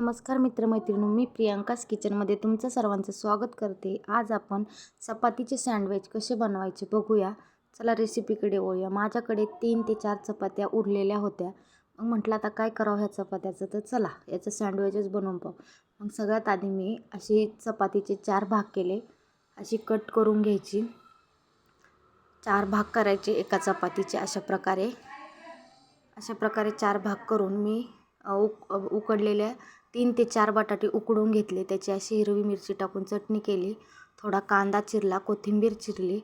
नमस्कार मित्रमैत्रिणी मी प्रियांकाच किचनमध्ये तुमचं सर्वांचं स्वागत करते. आज आपण चपातीचे सँडविच कसे बनवायचे बघूया. चला रेसिपीकडे वळूया. माझ्याकडे तीन ते चार चपात्या उरलेल्या होत्या. मग म्हटलं आता काय करावं ह्या चपात्याचं? तर चला याचं सँडविचच बनवून पाहू. मग सगळ्यात आधी मी अशी चपातीचे चार भाग केले. अशी कट करून घ्यायची. चार भाग करायचे एका चपातीचे अशा प्रकारे. अशा प्रकारे चार भाग करून मी उक उकडलेल्या तीन ते चार बटाटे उकडून घेतले. त्याची अशी हिरवी मिरची टाकून चटणी केली. थोडा कांदा चिरला कोथिंबीर चिरली.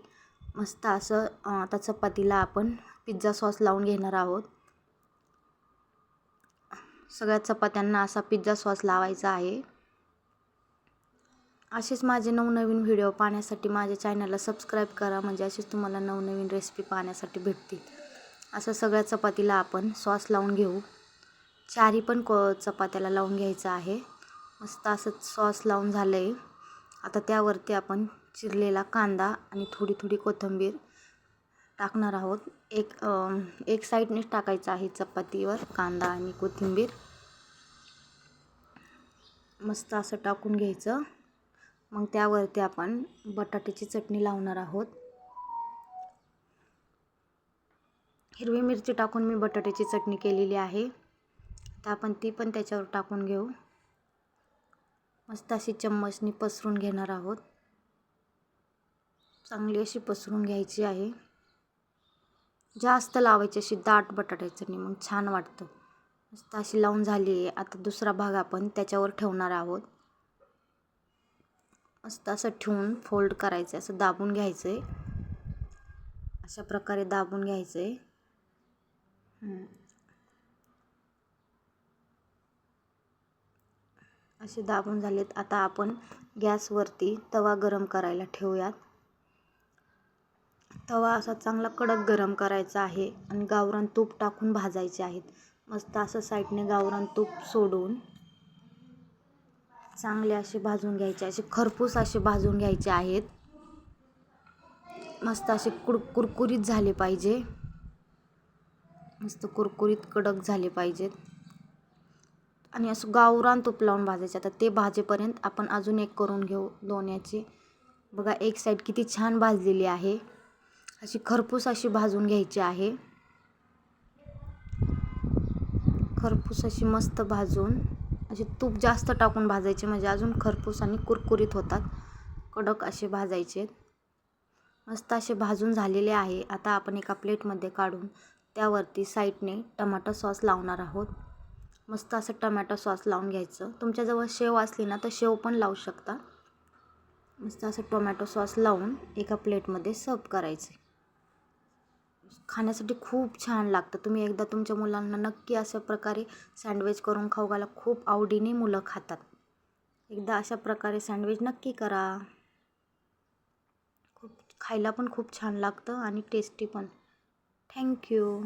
मस्त असं आता चपातीला आपण पिझ्झा सॉस लावून घेणार आहोत. सगळ्या चपात्यांना असा पिझ्झा सॉस लावायचा आहे. असेच माझे नवनवीन व्हिडिओ पाहण्यासाठी माझ्या चॅनलला सबस्क्राईब करा. म्हणजे असेच तुम्हाला नवनवीन रेसिपी पाहण्यासाठी भेटतील. असं सगळ्या चपातीला आपण सॉस लावून घेऊ. चारी पण को चपात्याला लावून घ्यायचं आहे. मस्त असं सॉस लावून झालं आहे आता त्यावरती आपण चिरलेला कांदा आणि थोडी थोडी कोथिंबीर टाकणार आहोत. एक एक साईडनेच टाकायचं आहे चपातीवर कांदा आणि कोथिंबीर. मस्त असं टाकून घ्यायचं. मग त्यावरती आपण बटाट्याची चटणी लावणार आहोत. हिरवी मिरची टाकून मी बटाट्याची चटणी केलेली आहे. आता आपण ती पण त्याच्यावर टाकून घेऊ. मस्त अशी चम्मचनी पसरून घेणार आहोत. चांगली अशी पसरून घ्यायची आहे. जास्त लावायची अशी दाट बटाट्याची चटणी मग छान वाटतं. मस्त अशी लावून झाली आहे. आता दुसरा भाग आपण त्याच्यावर ठेवणार आहोत. मस्त असं ठेवून फोल्ड करायचं असं दाबून घ्यायचं आहे अशा प्रकारे दाबून घ्यायचं आहे असे दाबून झालेत. आता आपण गॅसवरती तवा गरम करायला ठेवूयात. तवा असा चांगला कडक गरम करायचा आहे आणि गावरान तूप टाकून भाजायचे आहेत. मस्त असं साईडने गावरान तूप सोडून चांगले असे भाजून घ्यायचे असे खरपूस असे भाजून घ्यायचे आहेत. मस्त असे कुड कुरकुरीत झाले पाहिजे. मस्त कुरकुरीत कडक झाले पाहिजेत. आणि असं गावरान तूप लावून भाजायचं. आता ते भाजेपर्यंत आपण अजून एक करून घेऊ लोण्याची बघा एक साईड किती छान भाजलेली आहे. अशी खरपूस अशी भाजून घ्यायची आहे. खरपूस अशी मस्त भाजून असे तूप जास्त टाकून भाजायचे म्हणजे अजून खरपूस आणि कुरकुरीत होतात. कडक असे भाजायचे. मस्त असे भाजून झालेले आहे. आता आपण एका प्लेटमध्ये काढून त्यावरती साईडने टमाटो सॉस लावणार आहोत. मस्त असं टमॅटो सॉस लावून घ्यायचं. तुमच्याजवळ शेव असली ना तर शेव पण लावू शकता. मस्त असं टोमॅटो सॉस लावून एका प्लेटमध्ये सर्व करायचे. खाण्यासाठी खूप छान लागतं. तुम्ही एकदा तुमच्या मुलांना नक्की अशा प्रकारे सँडविच करून खाऊ घाला. खूप आवडीने मुलं खातात. एकदा अशा प्रकारे सँडविच नक्की करा. खूप खायला पण खूप छान लागतं आणि टेस्टी पण. थँक्यू.